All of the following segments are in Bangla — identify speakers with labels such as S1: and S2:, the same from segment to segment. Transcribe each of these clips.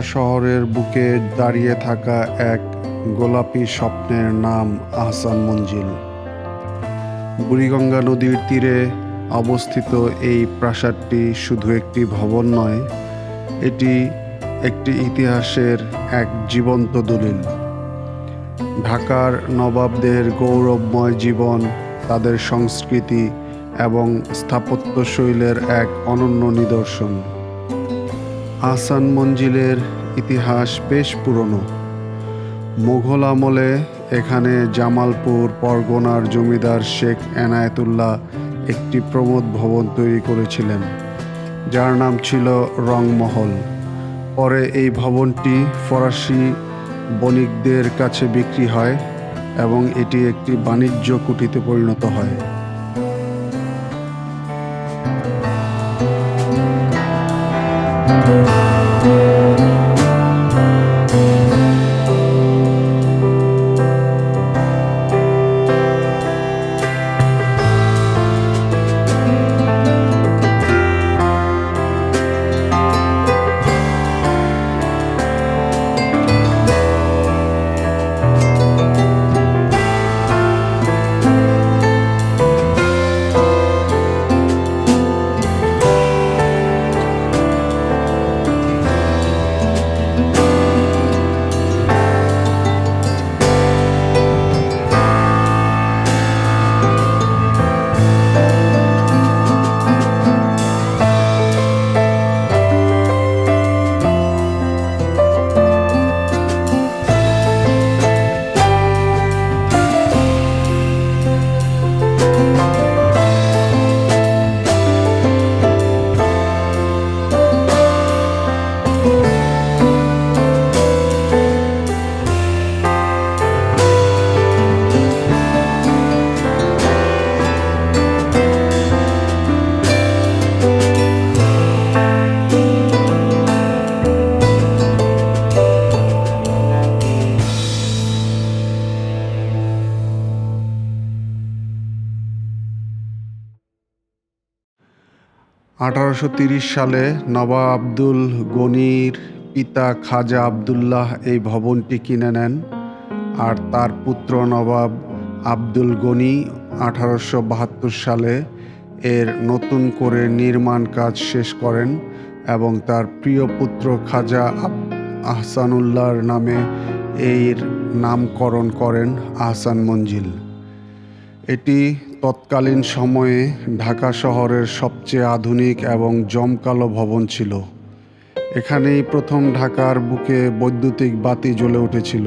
S1: শহরের বুকে দাঁড়িয়ে থাকা এক গোলাপি স্বপ্নের নাম আহসান মঞ্জিল। বুড়িগঙ্গা নদীর তীরে অবস্থিত এই প্রাসাদটি শুধু একটি ভবন নয়, এটি একটি ইতিহাসের এক জীবন্ত দলিল। ঢাকার নবাবদের গৌরবময় জীবন, তাদের সংস্কৃতি এবং স্থাপত্যশৈলের এক অনন্য নিদর্শন। আহসান মঞ্জিলের ইতিহাস বেশ পুরনো। মোঘল আমলে এখানে জামালপুর পরগনার জমিদার শেখ এনায়েতুল্লাহ একটি প্রমোদ ভবন তৈরি করেছিলেন, যার নাম ছিল রংমহল। পরে এই ভবনটি ফরাসি বণিকদের কাছে বিক্রি হয় এবং এটি একটি বাণিজ্য কুটিতে পরিণত হয়। আঠারোশো সালে নবাব আব্দুল গনির পিতা খাজা আবদুল্লাহ এই ভবনটি কিনে নেন, আর তার পুত্র নবাব আব্দুল গনি আঠারোশো বাহাত্তর সালে এর নতুন করে নির্মাণ কাজ শেষ করেন এবং তার প্রিয় পুত্র খাজা আহসানুল্লাহর নামে এর নামকরণ করেন আহসান মঞ্জিল। এটি তৎকালীন সময়ে ঢাকা শহরের সবচেয়ে আধুনিক এবং জমকালো ভবন ছিল। এখানেই প্রথম ঢাকার বুকে বৈদ্যুতিক বাতি জ্বলে উঠেছিল।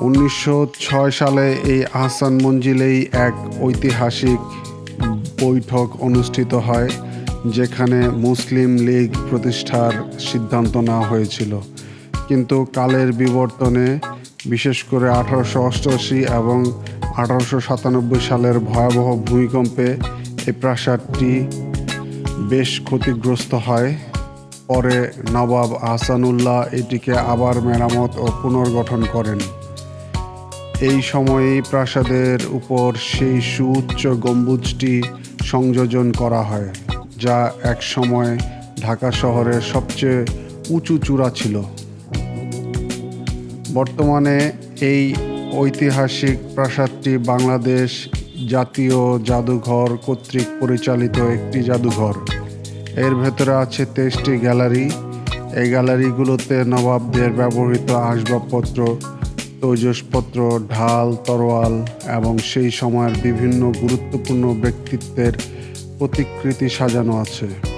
S1: উনিশশো ছয় সালে এই আহসান মঞ্জিলেই এক ঐতিহাসিক বৈঠক অনুষ্ঠিত হয়, যেখানে মুসলিম লীগ প্রতিষ্ঠার সিদ্ধান্ত নেওয়া হয়েছিল। কিন্তু কালের বিবর্তনে, বিশেষ করে আঠারোশো অষ্টআশি এবং আঠারোশো সাতানব্বই সালের ভয়াবহ ভূমিকম্পে এই প্রাসাদটি বেশ ক্ষতিগ্রস্ত হয়। পরে নবাব আহসানুল্লাহ এটিকে আবার মেরামত ও পুনর্গঠন করেন। এই সময়েই প্রাসাদের উপর সেই সুউচ্চ গম্বুজটি সংযোজন করা হয়, যা এক সময় ঢাকা শহরের সবচেয়ে উঁচু চূড়া ছিল। বর্তমানে এই ঐতিহাসিক প্রাসাদটি বাংলাদেশ জাতীয় জাদুঘর কর্তৃক পরিচালিত একটি জাদুঘর। এর ভেতরে আছে তেইশটি গ্যালারি। এই গ্যালারিগুলোতে নবাবদের ব্যবহৃত আসবাবপত্র তৈজসপত্র ঢাল তরোয়াল এবং সেই সময়ের বিভিন্ন গুরুত্বপূর্ণ ব্যক্তিত্বের প্রতিকৃতি সাজানো আছে।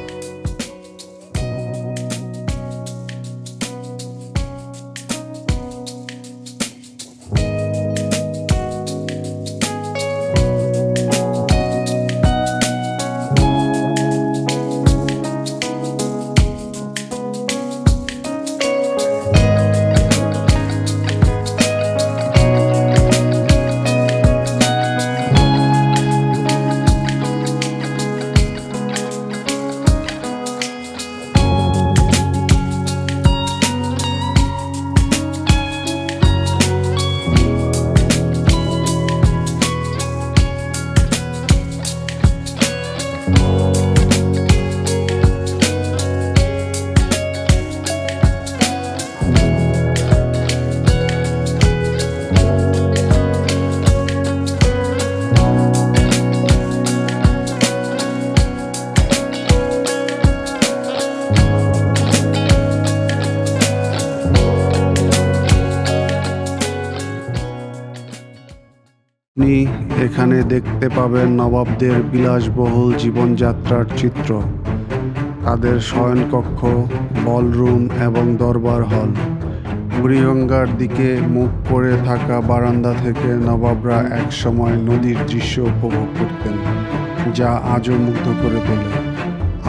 S1: আপনি এখানে দেখতে পাবেন নবাবদের বিলাসবহুল জীবনযাত্রার চিত্র, তাদের শয়নকক্ষ, বলরুম এবং দরবার হল। বুড়িগঙ্গার দিকে মুখ করে থাকা বারান্দা থেকে নবাবরা একসময় নদীর দৃশ্য উপভোগ করতেন, যা আজও মুগ্ধ করে তোলে।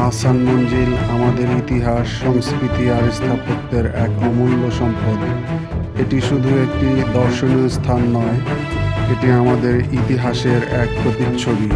S1: আসান মঞ্জিল আমাদের ইতিহাস, সংস্কৃতি আর স্থাপত্যের এক অমূল্য সম্পদ। এটি শুধু একটি দর্শনীয় স্থান নয় এটি আমাদের ইতিহাসের এক প্রতিচ্ছবি।